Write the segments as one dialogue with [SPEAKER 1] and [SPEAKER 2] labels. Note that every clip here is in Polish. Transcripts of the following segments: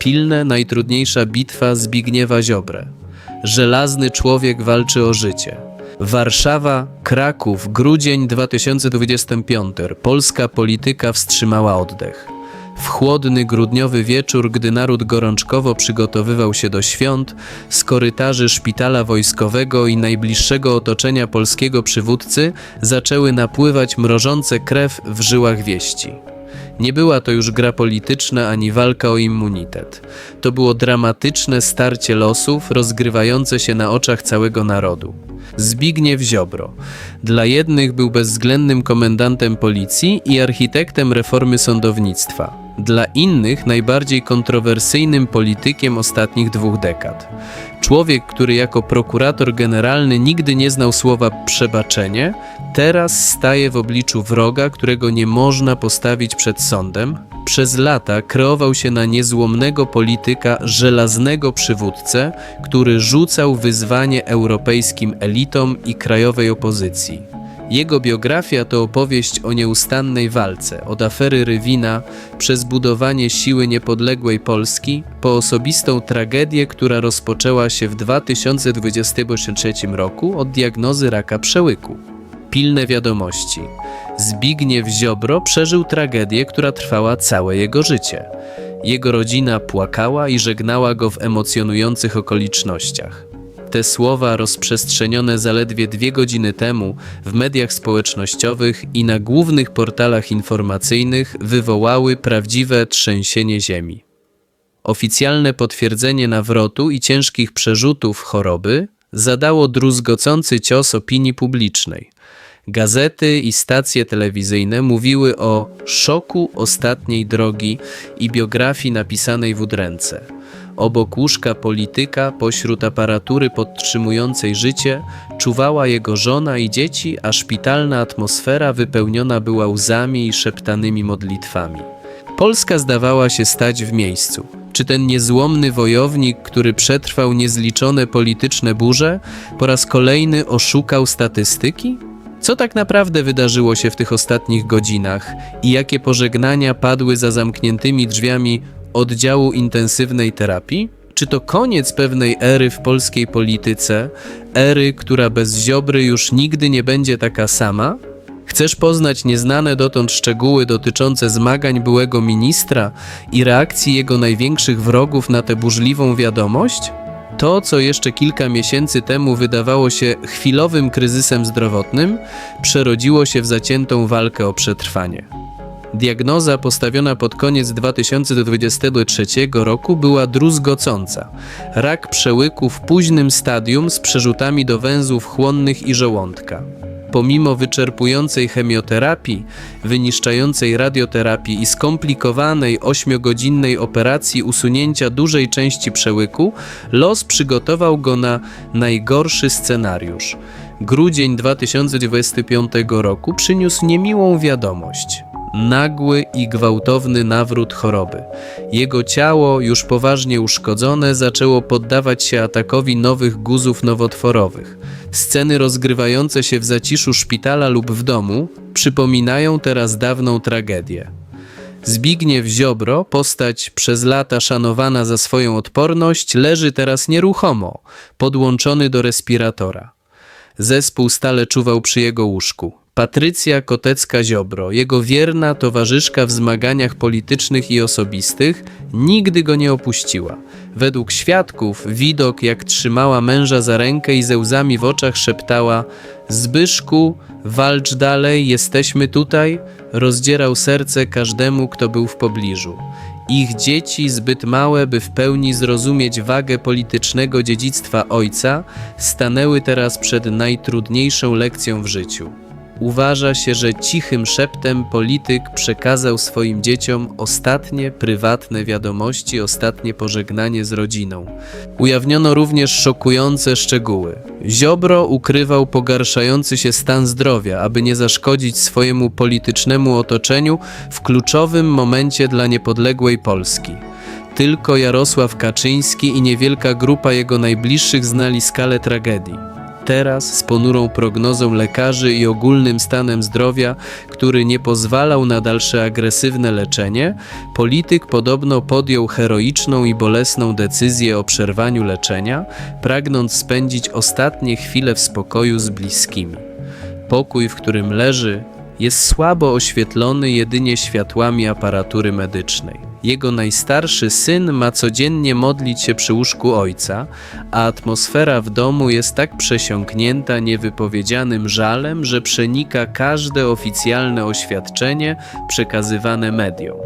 [SPEAKER 1] pilne, najtrudniejsza bitwa Zbigniewa Ziobrę. Żelazny człowiek walczy o życie. Warszawa, Kraków, grudzień 2025. Polska polityka wstrzymała oddech. W chłodny grudniowy wieczór, gdy naród gorączkowo przygotowywał się do świąt, z korytarzy szpitala wojskowego i najbliższego otoczenia polskiego przywódcy zaczęły napływać mrożące krew w żyłach wieści. Nie była to już gra polityczna ani walka o immunitet. To było dramatyczne starcie losów rozgrywające się na oczach całego narodu. Zbigniew Ziobro. Dla jednych był bezwzględnym komendantem policji i architektem reformy sądownictwa. Dla innych najbardziej kontrowersyjnym politykiem ostatnich dwóch dekad. Człowiek, który jako prokurator generalny nigdy nie znał słowa przebaczenie, teraz staje w obliczu wroga, którego nie można postawić przed sądem. Przez lata kreował się na niezłomnego polityka, żelaznego przywódcę, który rzucał wyzwanie europejskim elitom i krajowej opozycji. Jego biografia to opowieść o nieustannej walce, od afery Rywina przez budowanie siły niepodległej Polski, po osobistą tragedię, która rozpoczęła się w 2023 roku od diagnozy raka przełyku. Pilne wiadomości. Zbigniew Ziobro przeżył tragedię, która trwała całe jego życie. Jego rodzina płakała i żegnała go w emocjonujących okolicznościach. Te słowa, rozprzestrzenione zaledwie dwie godziny temu w mediach społecznościowych i na głównych portalach informacyjnych, wywołały prawdziwe trzęsienie ziemi. Oficjalne potwierdzenie nawrotu i ciężkich przerzutów choroby zadało druzgocący cios opinii publicznej. Gazety i stacje telewizyjne mówiły o szoku ostatniej drogi i biografii napisanej w udręce. Obok łóżka polityka, pośród aparatury podtrzymującej życie, czuwała jego żona i dzieci, a szpitalna atmosfera wypełniona była łzami i szeptanymi modlitwami. Polska zdawała się stać w miejscu. Czy ten niezłomny wojownik, który przetrwał niezliczone polityczne burze, po raz kolejny oszukał statystyki? Co tak naprawdę wydarzyło się w tych ostatnich godzinach i jakie pożegnania padły za zamkniętymi drzwiami oddziału intensywnej terapii? Czy to koniec pewnej ery w polskiej polityce, ery, która bez Ziobry już nigdy nie będzie taka sama? Chcesz poznać nieznane dotąd szczegóły dotyczące zmagań byłego ministra i reakcji jego największych wrogów na tę burzliwą wiadomość? To, co jeszcze kilka miesięcy temu wydawało się chwilowym kryzysem zdrowotnym, przerodziło się w zaciętą walkę o przetrwanie. Diagnoza postawiona pod koniec 2023 roku była druzgocąca. Rak przełyku w późnym stadium z przerzutami do węzłów chłonnych i żołądka. Pomimo wyczerpującej chemioterapii, wyniszczającej radioterapii i skomplikowanej ośmiogodzinnej operacji usunięcia dużej części przełyku, los przygotował go na najgorszy scenariusz. Grudzień 2025 roku przyniósł niemiłą wiadomość. Nagły i gwałtowny nawrót choroby. Jego ciało, już poważnie uszkodzone, zaczęło poddawać się atakowi nowych guzów nowotworowych. Sceny rozgrywające się w zaciszu szpitala lub w domu przypominają teraz dawną tragedię. Zbigniew Ziobro, postać przez lata szanowana za swoją odporność, leży teraz nieruchomo, podłączony do respiratora. Zespół stale czuwał przy jego łóżku. Patrycja Kotecka-Ziobro, jego wierna towarzyszka w zmaganiach politycznych i osobistych, nigdy go nie opuściła. Według świadków, widok jak trzymała męża za rękę i ze łzami w oczach szeptała Zbyszku, walcz dalej, jesteśmy tutaj, rozdzierał serce każdemu, kto był w pobliżu. Ich dzieci, zbyt małe, by w pełni zrozumieć wagę politycznego dziedzictwa ojca, stanęły teraz przed najtrudniejszą lekcją w życiu. Uważa się, że cichym szeptem polityk przekazał swoim dzieciom ostatnie prywatne wiadomości, ostatnie pożegnanie z rodziną. Ujawniono również szokujące szczegóły. Ziobro ukrywał pogarszający się stan zdrowia, aby nie zaszkodzić swojemu politycznemu otoczeniu w kluczowym momencie dla niepodległej Polski. Tylko Jarosław Kaczyński i niewielka grupa jego najbliższych znali skalę tragedii. Teraz, z ponurą prognozą lekarzy i ogólnym stanem zdrowia, który nie pozwalał na dalsze agresywne leczenie, polityk podobno podjął heroiczną i bolesną decyzję o przerwaniu leczenia, pragnąc spędzić ostatnie chwile w spokoju z bliskimi. Pokój, w którym leży, jest słabo oświetlony jedynie światłami aparatury medycznej. Jego najstarszy syn ma codziennie modlić się przy łóżku ojca, a atmosfera w domu jest tak przesiąknięta niewypowiedzianym żalem, że przenika każde oficjalne oświadczenie przekazywane mediom.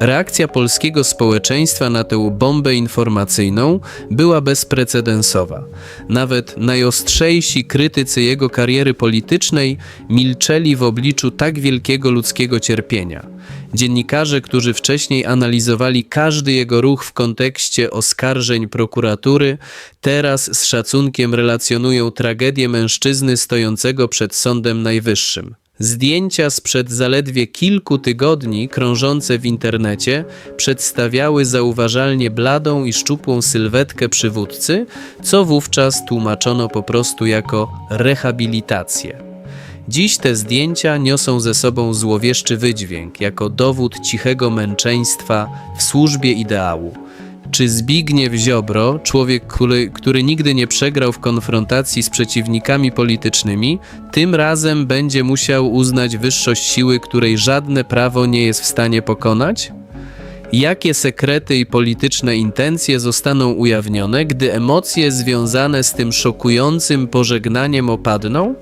[SPEAKER 1] Reakcja polskiego społeczeństwa na tę bombę informacyjną była bezprecedensowa. Nawet najostrzejsi krytycy jego kariery politycznej milczeli w obliczu tak wielkiego ludzkiego cierpienia. Dziennikarze, którzy wcześniej analizowali każdy jego ruch w kontekście oskarżeń prokuratury, teraz z szacunkiem relacjonują tragedię mężczyzny stojącego przed Sądem Najwyższym. Zdjęcia sprzed zaledwie kilku tygodni krążące w internecie przedstawiały zauważalnie bladą i szczupłą sylwetkę przywódcy, co wówczas tłumaczono po prostu jako rehabilitację. Dziś te zdjęcia niosą ze sobą złowieszczy wydźwięk, jako dowód cichego męczeństwa w służbie ideału. Czy Zbigniew Ziobro, człowiek, który, który nigdy nie przegrał w konfrontacji z przeciwnikami politycznymi, tym razem będzie musiał uznać wyższość siły, której żadne prawo nie jest w stanie pokonać? Jakie sekrety i polityczne intencje zostaną ujawnione, gdy emocje związane z tym szokującym pożegnaniem opadną?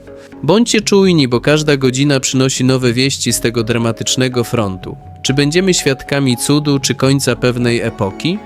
[SPEAKER 1] Bądźcie czujni, bo każda godzina przynosi nowe wieści z tego dramatycznego frontu. Czy będziemy świadkami cudu, czy końca pewnej epoki?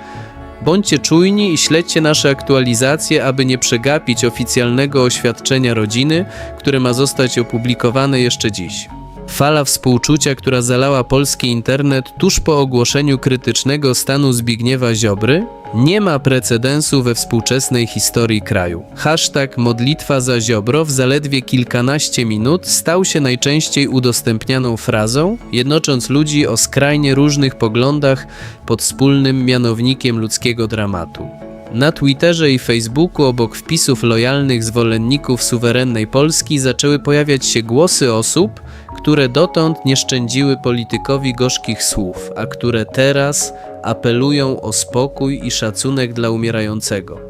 [SPEAKER 1] Bądźcie czujni i śledźcie nasze aktualizacje, aby nie przegapić oficjalnego oświadczenia rodziny, które ma zostać opublikowane jeszcze dziś. Fala współczucia, która zalała polski internet tuż po ogłoszeniu krytycznego stanu Zbigniewa Ziobry, nie ma precedensu we współczesnej historii kraju. Hashtag modlitwa za Ziobro w zaledwie kilkanaście minut stał się najczęściej udostępnianą frazą, jednocząc ludzi o skrajnie różnych poglądach pod wspólnym mianownikiem ludzkiego dramatu. Na Twitterze i Facebooku obok wpisów lojalnych zwolenników suwerennej Polski zaczęły pojawiać się głosy osób, które dotąd nie szczędziły politykowi gorzkich słów, a które teraz apelują o spokój i szacunek dla umierającego.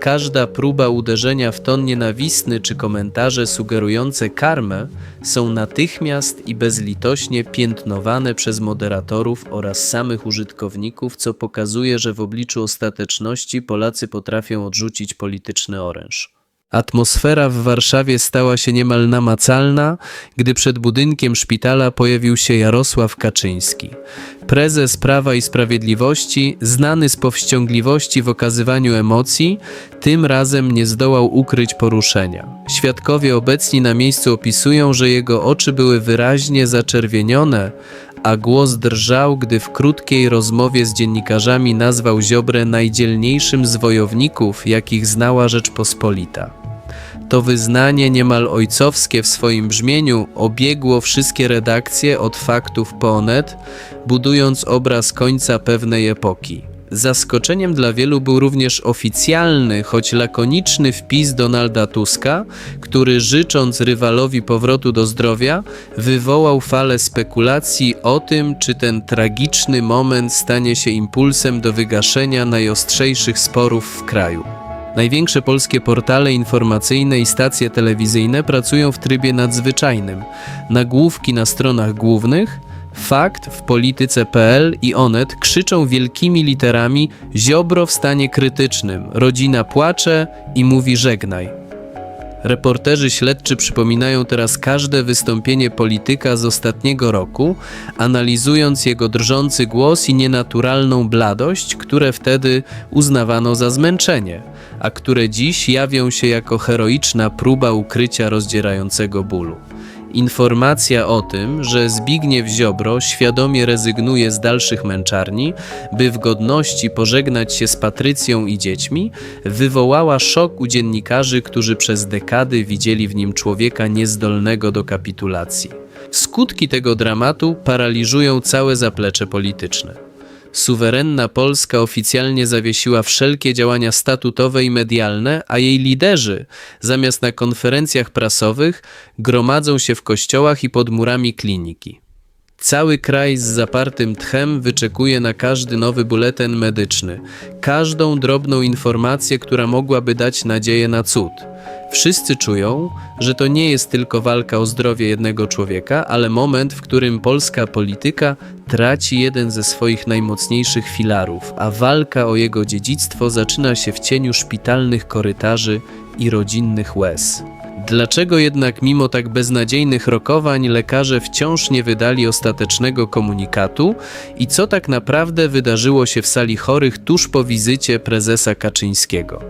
[SPEAKER 1] Każda próba uderzenia w ton nienawistny czy komentarze sugerujące karmę są natychmiast i bezlitośnie piętnowane przez moderatorów oraz samych użytkowników, co pokazuje, że w obliczu ostateczności Polacy potrafią odrzucić polityczny oręż. Atmosfera w Warszawie stała się niemal namacalna, gdy przed budynkiem szpitala pojawił się Jarosław Kaczyński. Prezes Prawa i Sprawiedliwości, znany z powściągliwości w okazywaniu emocji, tym razem nie zdołał ukryć poruszenia. Świadkowie obecni na miejscu opisują, że jego oczy były wyraźnie zaczerwienione, a głos drżał, gdy w krótkiej rozmowie z dziennikarzami nazwał Ziobrę najdzielniejszym z wojowników, jakich znała Rzeczpospolita. To wyznanie niemal ojcowskie w swoim brzmieniu obiegło wszystkie redakcje od faktów po onet, budując obraz końca pewnej epoki. Zaskoczeniem dla wielu był również oficjalny, choć lakoniczny wpis Donalda Tuska, który życząc rywalowi powrotu do zdrowia, wywołał falę spekulacji o tym, czy ten tragiczny moment stanie się impulsem do wygaszenia najostrzejszych sporów w kraju. Największe polskie portale informacyjne i stacje telewizyjne pracują w trybie nadzwyczajnym. Nagłówki na stronach głównych, Fakt w polityce.pl i Onet krzyczą wielkimi literami Ziobro w stanie krytycznym, rodzina płacze i mówi żegnaj. Reporterzy śledczy przypominają teraz każde wystąpienie polityka z ostatniego roku, analizując jego drżący głos i nienaturalną bladość, które wtedy uznawano za zmęczenie, a które dziś jawią się jako heroiczna próba ukrycia rozdzierającego bólu. Informacja o tym, że Zbigniew Ziobro świadomie rezygnuje z dalszych męczarni, by w godności pożegnać się z Patrycją i dziećmi, wywołała szok u dziennikarzy, którzy przez dekady widzieli w nim człowieka niezdolnego do kapitulacji. Skutki tego dramatu paraliżują całe zaplecze polityczne. Suwerenna Polska oficjalnie zawiesiła wszelkie działania statutowe i medialne, a jej liderzy, zamiast na konferencjach prasowych, gromadzą się w kościołach i pod murami kliniki. Cały kraj z zapartym tchem wyczekuje na każdy nowy buletin medyczny, każdą drobną informację, która mogłaby dać nadzieję na cud. Wszyscy czują, że to nie jest tylko walka o zdrowie jednego człowieka, ale moment, w którym polska polityka traci jeden ze swoich najmocniejszych filarów, a walka o jego dziedzictwo zaczyna się w cieniu szpitalnych korytarzy i rodzinnych łez. Dlaczego jednak mimo tak beznadziejnych rokowań lekarze wciąż nie wydali ostatecznego komunikatu i co tak naprawdę wydarzyło się w sali chorych tuż po wizycie prezesa Kaczyńskiego?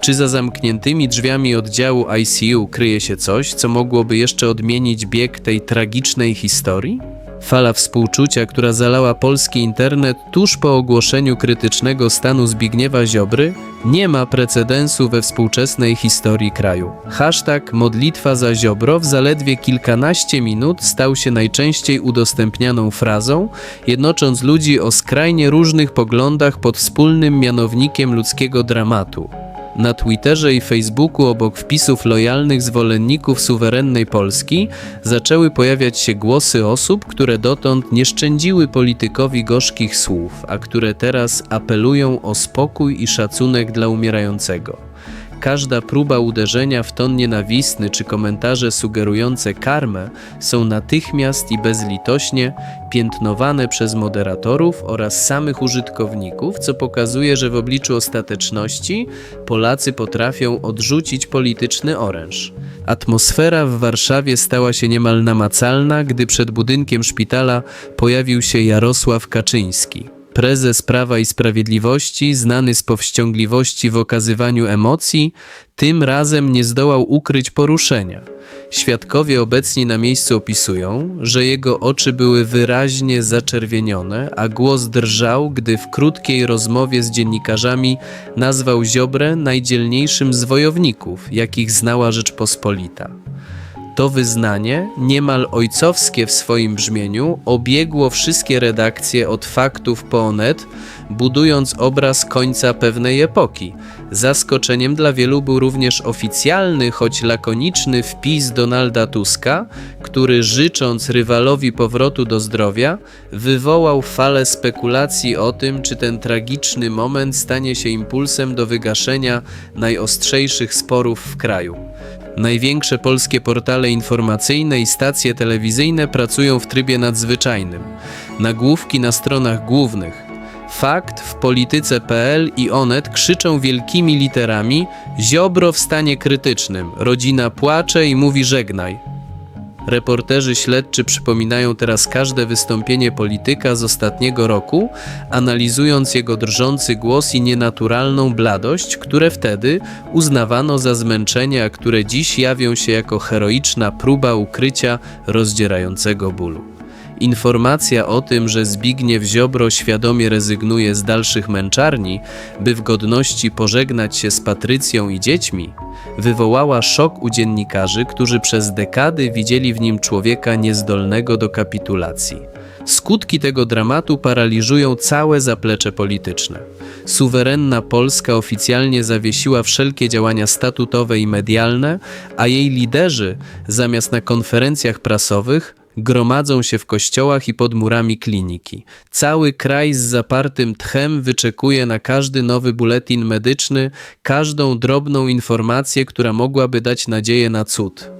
[SPEAKER 1] Czy za zamkniętymi drzwiami oddziału ICU kryje się coś, co mogłoby jeszcze odmienić bieg tej tragicznej historii? Fala współczucia, która zalała polski internet tuż po ogłoszeniu krytycznego stanu Zbigniewa Ziobry, nie ma precedensu we współczesnej historii kraju. Hashtag modlitwa za Ziobro w zaledwie kilkanaście minut stał się najczęściej udostępnianą frazą, jednocząc ludzi o skrajnie różnych poglądach pod wspólnym mianownikiem ludzkiego dramatu. Na Twitterze i Facebooku obok wpisów lojalnych zwolenników suwerennej Polski zaczęły pojawiać się głosy osób, które dotąd nie szczędziły politykowi gorzkich słów, a które teraz apelują o spokój i szacunek dla umierającego. Każda próba uderzenia w ton nienawistny czy komentarze sugerujące karmę są natychmiast i bezlitośnie piętnowane przez moderatorów oraz samych użytkowników, co pokazuje, że w obliczu ostateczności Polacy potrafią odrzucić polityczny oręż. Atmosfera w Warszawie stała się niemal namacalna, gdy przed budynkiem szpitala pojawił się Jarosław Kaczyński. Prezes Prawa i Sprawiedliwości, znany z powściągliwości w okazywaniu emocji, tym razem nie zdołał ukryć poruszenia. Świadkowie obecni na miejscu opisują, że jego oczy były wyraźnie zaczerwienione, a głos drżał, gdy w krótkiej rozmowie z dziennikarzami nazwał Ziobrę najdzielniejszym z wojowników, jakich znała Rzeczpospolita. To wyznanie, niemal ojcowskie w swoim brzmieniu, obiegło wszystkie redakcje od faktów po onet, budując obraz końca pewnej epoki. Zaskoczeniem dla wielu był również oficjalny, choć lakoniczny wpis Donalda Tuska, który życząc rywalowi powrotu do zdrowia, wywołał falę spekulacji o tym, czy ten tragiczny moment stanie się impulsem do wygaszenia najostrzejszych sporów w kraju. Największe polskie portale informacyjne i stacje telewizyjne pracują w trybie nadzwyczajnym. Nagłówki na stronach głównych. Fakt w polityce.pl i Onet krzyczą wielkimi literami Ziobro w stanie krytycznym. Rodzina płacze i mówi żegnaj. Reporterzy śledczy przypominają teraz każde wystąpienie polityka z ostatniego roku, analizując jego drżący głos i nienaturalną bladość, które wtedy uznawano za zmęczenie, a które dziś jawią się jako heroiczna próba ukrycia rozdzierającego bólu. Informacja o tym, że Zbigniew Ziobro świadomie rezygnuje z dalszych męczarni, by w godności pożegnać się z Patrycją i dziećmi, wywołała szok u dziennikarzy, którzy przez dekady widzieli w nim człowieka niezdolnego do kapitulacji. Skutki tego dramatu paraliżują całe zaplecze polityczne. Suwerenna Polska oficjalnie zawiesiła wszelkie działania statutowe i medialne, a jej liderzy, zamiast na konferencjach prasowych, gromadzą się w kościołach i pod murami kliniki. Cały kraj z zapartym tchem wyczekuje na każdy nowy buletin medyczny, każdą drobną informację, która mogłaby dać nadzieję na cud.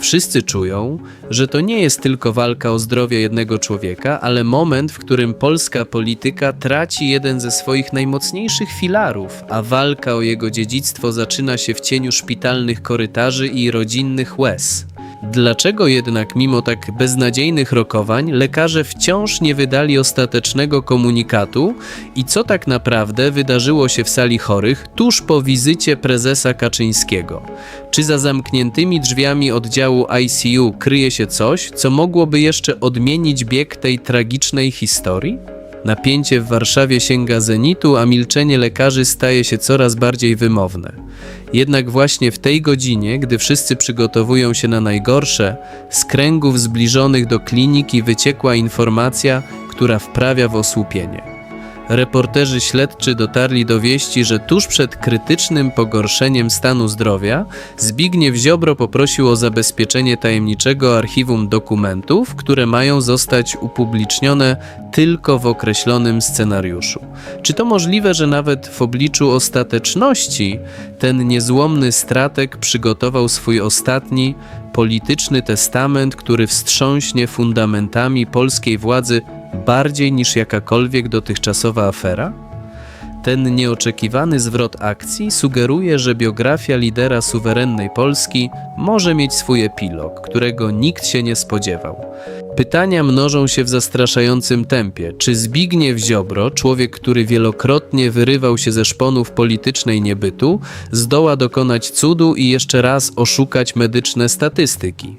[SPEAKER 1] Wszyscy czują, że to nie jest tylko walka o zdrowie jednego człowieka, ale moment, w którym polska polityka traci jeden ze swoich najmocniejszych filarów, a walka o jego dziedzictwo zaczyna się w cieniu szpitalnych korytarzy i rodzinnych łez. Dlaczego jednak mimo tak beznadziejnych rokowań lekarze wciąż nie wydali ostatecznego komunikatu i co tak naprawdę wydarzyło się w sali chorych tuż po wizycie prezesa Kaczyńskiego? Czy za zamkniętymi drzwiami oddziału ICU kryje się coś, co mogłoby jeszcze odmienić bieg tej tragicznej historii? Napięcie w Warszawie sięga zenitu, a milczenie lekarzy staje się coraz bardziej wymowne. Jednak właśnie w tej godzinie, gdy wszyscy przygotowują się na najgorsze, z kręgów zbliżonych do kliniki wyciekła informacja, która wprawia w osłupienie. Reporterzy śledczy dotarli do wieści, że tuż przed krytycznym pogorszeniem stanu zdrowia Zbigniew Ziobro poprosił o zabezpieczenie tajemniczego archiwum dokumentów, które mają zostać upublicznione tylko w określonym scenariuszu. Czy to możliwe, że nawet w obliczu ostateczności ten niezłomny strateg przygotował swój ostatni polityczny testament, który wstrząśnie fundamentami polskiej władzy bardziej niż jakakolwiek dotychczasowa afera? Ten nieoczekiwany zwrot akcji sugeruje, że biografia lidera suwerennej Polski może mieć swój epilog, którego nikt się nie spodziewał. Pytania mnożą się w zastraszającym tempie. Czy Zbigniew Ziobro, człowiek, który wielokrotnie wyrywał się ze szponów politycznej niebytu, zdoła dokonać cudu i jeszcze raz oszukać medyczne statystyki?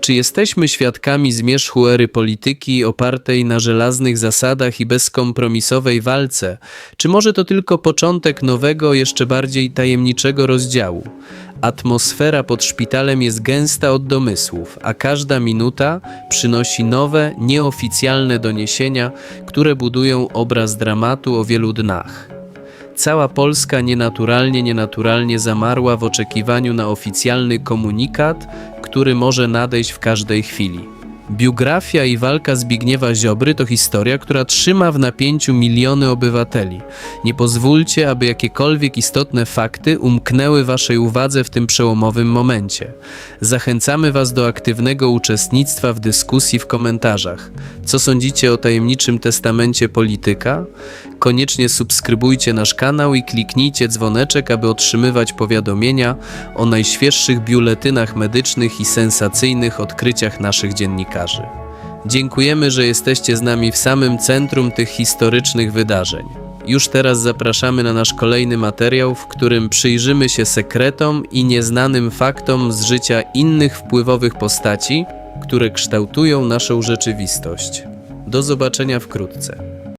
[SPEAKER 1] Czy jesteśmy świadkami zmierzchu ery polityki opartej na żelaznych zasadach i bezkompromisowej walce? Czy może to tylko początek nowego, jeszcze bardziej tajemniczego rozdziału? Atmosfera pod szpitalem jest gęsta od domysłów, a każda minuta przynosi nowe, nieoficjalne doniesienia, które budują obraz dramatu o wielu dnach. Cała Polska nienaturalnie, nienaturalnie zamarła w oczekiwaniu na oficjalny komunikat, który może nadejść w każdej chwili. Biografia i walka Zbigniewa Ziobry to historia, która trzyma w napięciu miliony obywateli. Nie pozwólcie, aby jakiekolwiek istotne fakty umknęły Waszej uwadze w tym przełomowym momencie. Zachęcamy Was do aktywnego uczestnictwa w dyskusji w komentarzach. Co sądzicie o tajemniczym testamencie polityka? Koniecznie subskrybujcie nasz kanał i kliknijcie dzwoneczek, aby otrzymywać powiadomienia o najświeższych biuletynach medycznych i sensacyjnych odkryciach naszych Dziękujemy, że jesteście z nami w samym centrum tych historycznych wydarzeń. Już teraz zapraszamy na nasz kolejny materiał, w którym przyjrzymy się sekretom i nieznanym faktom z życia innych wpływowych postaci, które kształtują naszą rzeczywistość. Do zobaczenia wkrótce.